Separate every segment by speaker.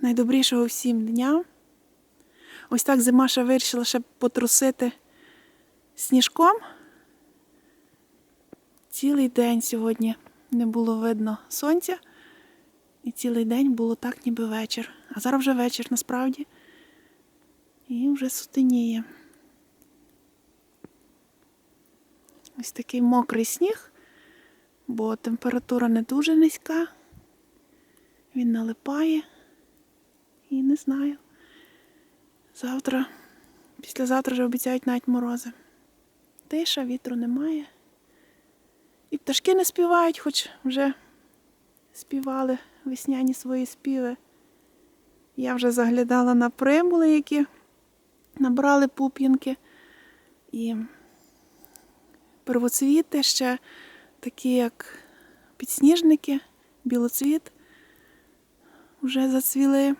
Speaker 1: найдобрішого всім дня. Ось так зима ще вирішила ще потрусити сніжком. Цілий день сьогодні не було видно сонця. І цілий день було так, ніби вечір. А зараз вже вечір насправді. І вже сутеніє. Ось такий мокрий сніг, бо температура не дуже низька. Він налипає. І не знаю. Завтра, післязавтра вже обіцяють навіть морози. Тиша, вітру немає. І пташки не співають, хоч вже співали весняні свої співи. Я вже заглядала на примули, які набрали пуп'янки. І первоцвіти ще такі, як підсніжники, білоцвіт, вже зацвіли,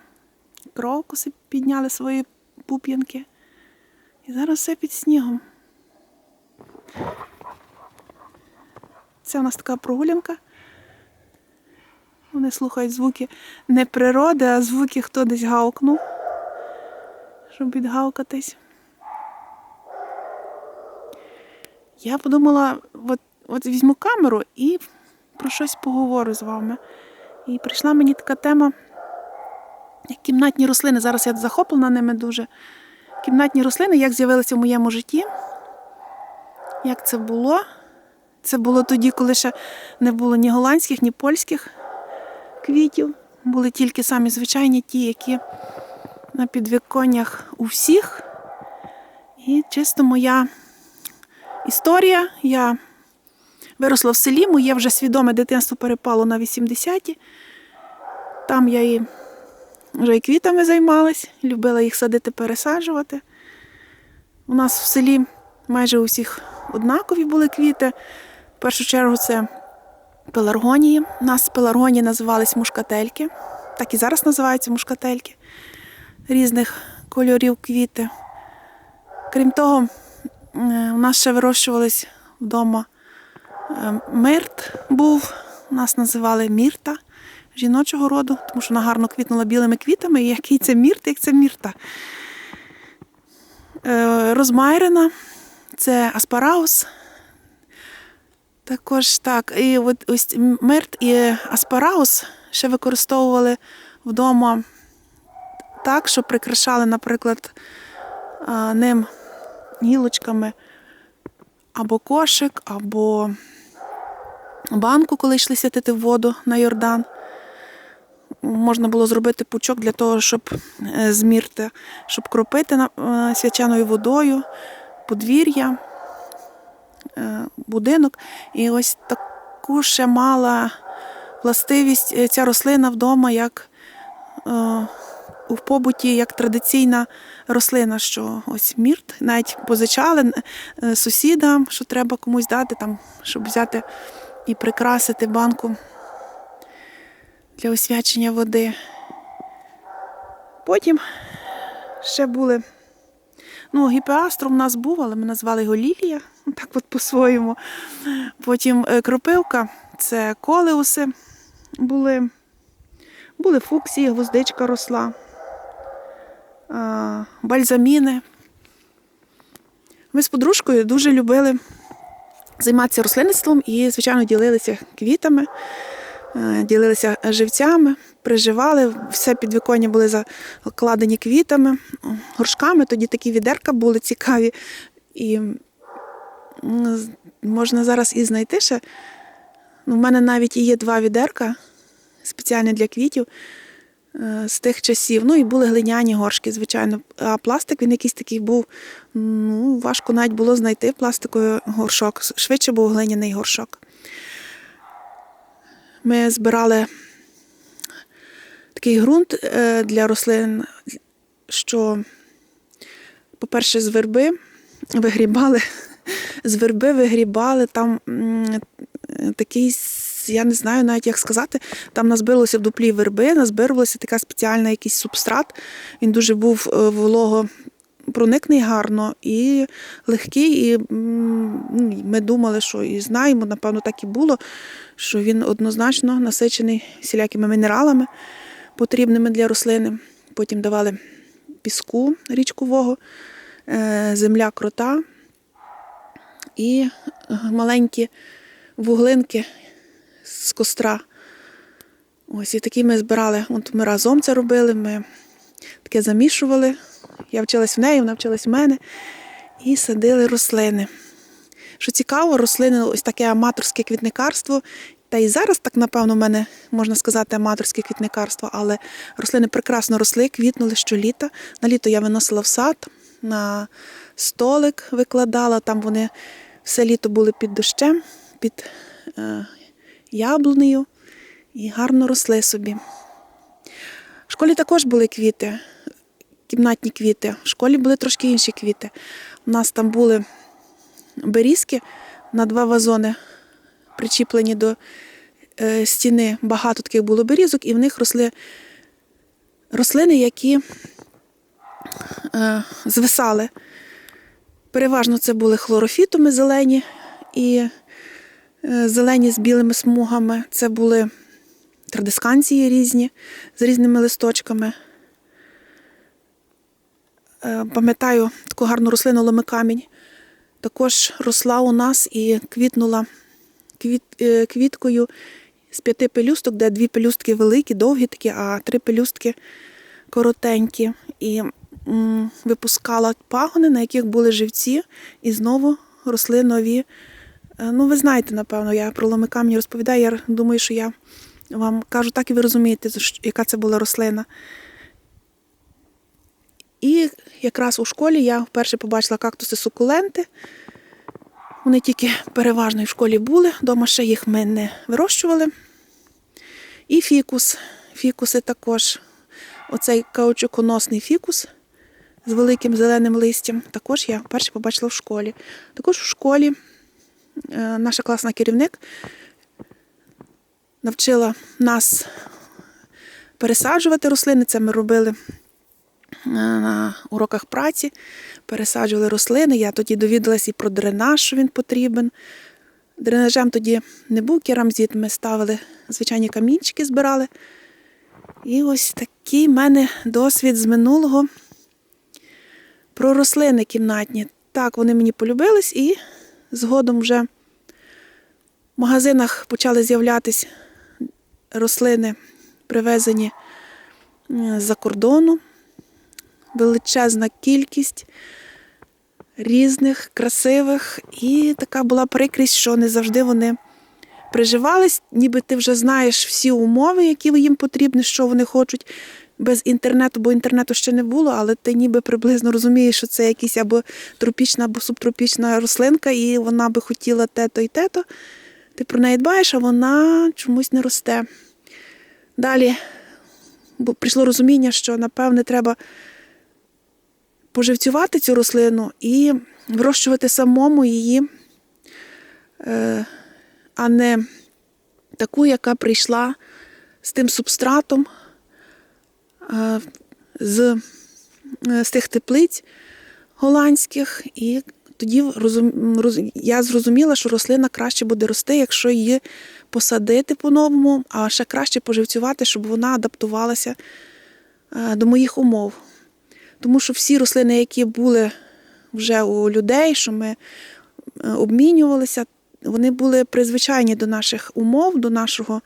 Speaker 1: крокуси підняли свої пуп'янки. І зараз все під снігом. Це у нас така прогулянка. Вони слухають звуки не природи, а звуки хто десь гавкнув, щоб відгавкатись. Я подумала, от, от візьму камеру і про щось поговорю з вами. І прийшла мені така тема, кімнатні рослини. Зараз я захоплена ними дуже. Кімнатні рослини, як з'явилися в моєму житті. Як це було? Це було тоді, коли ще не було ні голландських, ні польських квітів. Були тільки самі звичайні ті, які на підвіконнях у всіх. І чисто моя історія. Я виросла в селі, моє вже свідоме дитинство перепало на 80-ті. Там я і вже і квітами займалась, любила їх садити, пересаджувати. У нас в селі майже у всіх однакові були квіти. В першу чергу це пеларгонії. У нас пеларгонії називались мушкательки. Так і зараз називаються мушкательки різних кольорів квіти. Крім того, е, у нас ще вирощувались вдома е, мирт був, нас називали мірта жіночого роду, тому що вона гарно квітнула білими квітами. І який це мірт, як це мірта. Е, Розмайрена, це аспараус. Також так. І от ось мирт і аспараус ще використовували вдома так, що прикрашали, наприклад, ним гілочками або кошик, або банку, коли йшли святити воду на Йордан. Можна було зробити пучок для того, щоб е, змірти, щоб кропити е, свяченою водою, подвір'я, е, будинок. І ось таку ще мала властивість ця рослина вдома, як у побуті, як традиційна рослина, що ось мірт, навіть позичали сусідам, що треба комусь дати, там, щоб взяти і прикрасити банку для освячення води. Потім ще були. Ну, гіпеаструм у нас був, але ми назвали його Лілія, так от по-своєму. Потім е, кропивка це колеуси були, були фуксії, гвоздичка росла, бальзаміни. Ми з подружкою дуже любили займатися рослинництвом і, звичайно, ділилися квітами, ділилися живцями, приживали, все підвіконня були закладені квітами, горшками. Тоді такі відерка були цікаві. І можна зараз і знайти ще. У мене навіть є два відерка спеціальні для квітів е, з тих часів. Ну і були глиняні горшки, звичайно. А пластик він якийсь такий був. Ну, важко навіть було знайти пластиковий горшок. Швидше був глиняний горшок. Ми збирали такий ґрунт е, для рослин, що, по-перше, з верби вигрібали, з верби вигрібали там такий, я не знаю навіть як сказати, там назбиралося в дуплі верби, назбиралося така спеціальна якийсь субстрат. Він дуже був е, волого проникний гарно і легкий. І ну, ми думали, що і знаємо, напевно, так і було, що він однозначно насичений всілякими мінералами. потрібними для рослини. Потім давали піску річкового, е, земля крота і е, маленькі вуглинки з костра. Ось і такі ми збирали. От ми разом це робили, ми таке замішували. Я вчилась в неї, вона вчилась в мене. І садили рослини. Що цікаво, рослини ось таке аматорське квітникарство. Та і зараз так, напевно, в мене можна сказати аматорське квітникарство, але рослини прекрасно росли, квітнули щоліта. На літо я виносила в сад, на столик викладала, там вони все літо були під дощем, під е, яблунею і гарно росли собі. В школі також були квіти, кімнатні квіти. В школі були трошки інші квіти. У нас там були берізки на два вазони, причіплені до е, стіни. Багато таких було берізок, і в них росли рослини, які е, звисали. Переважно це були хлорофітуми зелені і е, зелені з білими смугами. Це були традисканції різні з різними листочками. Пам'ятаю таку гарну рослину ломикамінь. Також росла у нас і квітнула квіт, е, квіткою з п'яти пелюсток, де дві пелюстки великі, довгі такі, а три пелюстки коротенькі. І м, випускала пагони, на яких були живці, і знову росли нові. Е, Ну, ви знаєте, напевно, я про ломикамінь розповідаю. Я думаю, що я вам кажу так, і ви розумієте, яка це була рослина. І якраз у школі я вперше побачила кактуси сукуленти. Вони тільки переважно в школі були, вдома ще їх ми не вирощували. І фікус. Фікуси також. Оцей каучуконосний фікус з великим зеленим листям. Також я вперше побачила в школі. Також в школі е, наша класна керівник навчила нас пересаджувати рослини. Це ми робили на уроках праці, пересаджували рослини. Я тоді довідалась і про дренаж, що він потрібен. Дренажем тоді не був керамзит, ми ставили звичайні камінчики, збирали. І ось такий в мене досвід з минулого про рослини кімнатні. Так, вони мені полюбились, і згодом вже в магазинах почали з'являтись рослини, привезені е, з-за кордону. Величезна кількість різних, красивих. І така була прикрість, що не завжди вони приживались, ніби ти вже знаєш всі умови, які їм потрібні, що вони хочуть. Без інтернету, бо інтернету ще не було, але ти ніби приблизно розумієш, що це якась або тропічна, або субтропічна рослинка, і вона би хотіла те-то і те-то. Ти про неї дбаєш, а вона чомусь не росте. Далі прийшло розуміння, що, напевне, треба поживцювати цю рослину і вирощувати самому її, е, а не таку, яка прийшла з тим субстратом з, е, з тих теплиць голландських. І тоді я зрозуміла, що рослина краще буде рости, якщо її посадити по-новому, а ще краще поживцювати, щоб вона адаптувалася е, до моїх умов. Тому що всі рослини, які були вже у людей, що ми е, обмінювалися, вони були призвичайні до наших умов, до нашого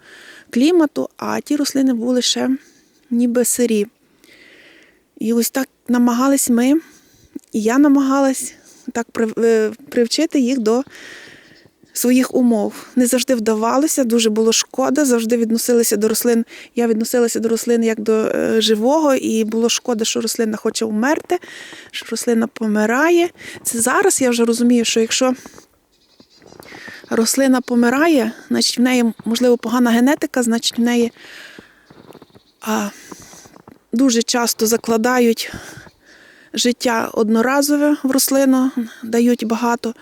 Speaker 1: клімату, а ті рослини були ще ніби сирі. І ось так намагались ми, і я намагалась так е, привчити їх до своїх умов. Не завжди вдавалося, дуже було шкода, завжди відносилися до рослин. Я відносилася до рослин як до е, живого, і було шкода, що рослина хоче умерти, що рослина помирає. Це зараз я вже розумію, що якщо рослина помирає, значить в неї, можливо, погана генетика, значить в неї а, дуже часто закладають життя одноразове в рослину, дають багато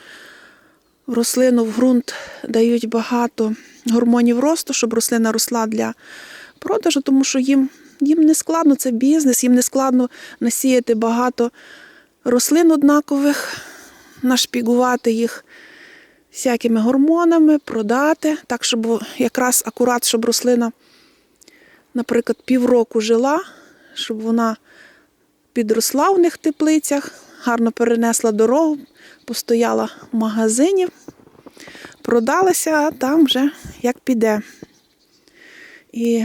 Speaker 1: рослину, в ґрунт дають багато гормонів росту, щоб рослина росла для продажу, тому що їм, їм не складно, це бізнес, їм не складно насіяти багато рослин однакових, нашпігувати їх всякими гормонами, продати, так, щоб якраз акурат, щоб рослина наприклад, півроку жила, щоб вона підросла в них в теплицях, гарно перенесла дорогу, постояла в магазині, продалася, а там вже як піде. І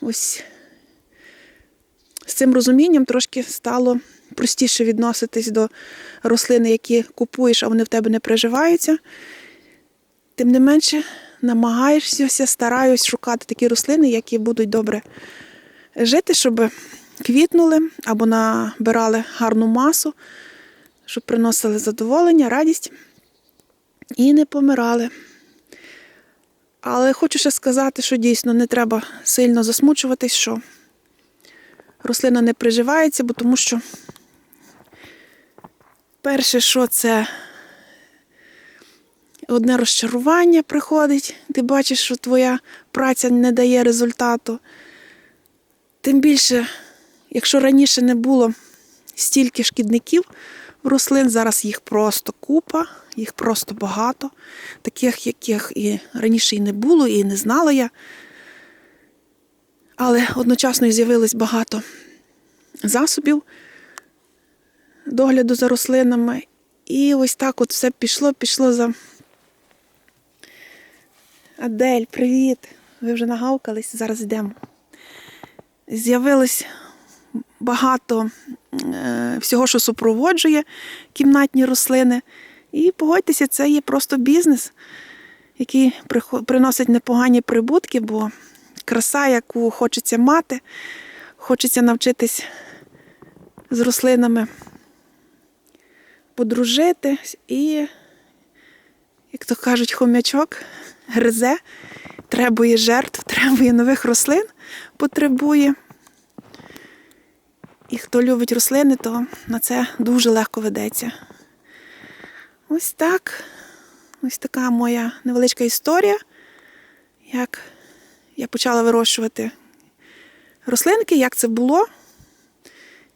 Speaker 1: ось з цим розумінням трошки стало простіше відноситись до рослин, які купуєш, а вони в тебе не приживаються. Тим не менше, намагаєшся, стараюсь шукати такі рослини, які будуть добре жити, щоб квітнули або набирали гарну масу, щоб приносили задоволення, радість і не помирали. Але хочу ще сказати, що дійсно не треба сильно засмучуватись, що рослина не приживається, бо тому що перше, що це одне розчарування приходить, ти бачиш, що твоя праця не дає результату. Тим більше, якщо раніше не було стільки шкідників рослин, зараз їх просто купа, їх просто багато, таких, яких і раніше і не було, і не знала я. Але одночасно і з'явилось багато засобів догляду за рослинами. І ось так от все пішло, пішло за. Адель, привіт! Ви вже нагавкались, зараз йдемо. З'явилось багато е, всього, що супроводжує кімнатні рослини. І погодьтеся, це є просто бізнес, який приносить непогані прибутки, бо краса, яку хочеться мати, хочеться навчитись з рослинами подружити і, як то кажуть, хомячок гризе, требує жертв, требує нових рослин, потребує. І хто любить рослини, то на це дуже легко ведеться. Ось так. Ось така моя невеличка історія, як я почала вирощувати рослинки, як це було.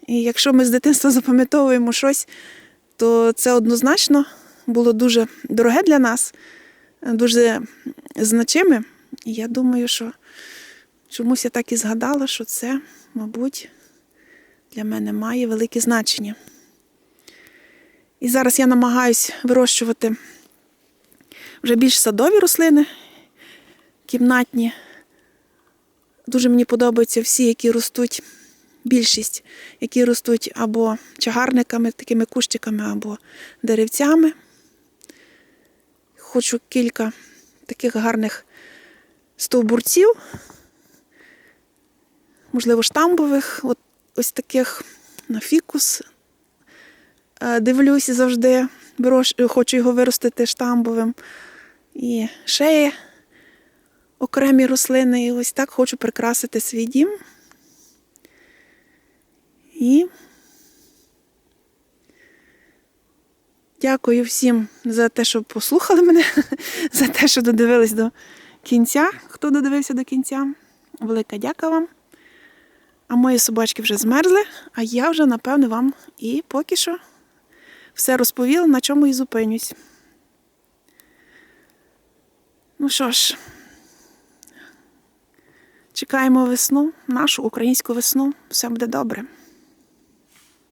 Speaker 1: І якщо ми з дитинства запам'ятовуємо щось, то це однозначно було дуже дороге для нас, дуже значиме. І я думаю, що чомусь я так і згадала, що це, мабуть, для мене має велике значення. І зараз я намагаюсь вирощувати вже більш садові рослини, кімнатні. Дуже мені подобаються всі, які ростуть, більшість, які ростуть або чагарниками, такими кущиками, або деревцями. Хочу кілька таких гарних стовбурців, можливо, штамбових, от ось таких на фікус. Е, Дивлюся завжди, вирощ- хочу його виростити штамбовим. І ще є окремі рослини. І ось так хочу прикрасити свій дім. І дякую всім за те, що послухали мене, за те, що додивились до кінця. Хто додивився до кінця, велика дяка вам. А мої собачки вже змерзли, а я вже, напевне, вам і поки що все розповіла, на чому і зупинюсь. Ну що ж, чекаємо весну, нашу українську весну. Все буде добре.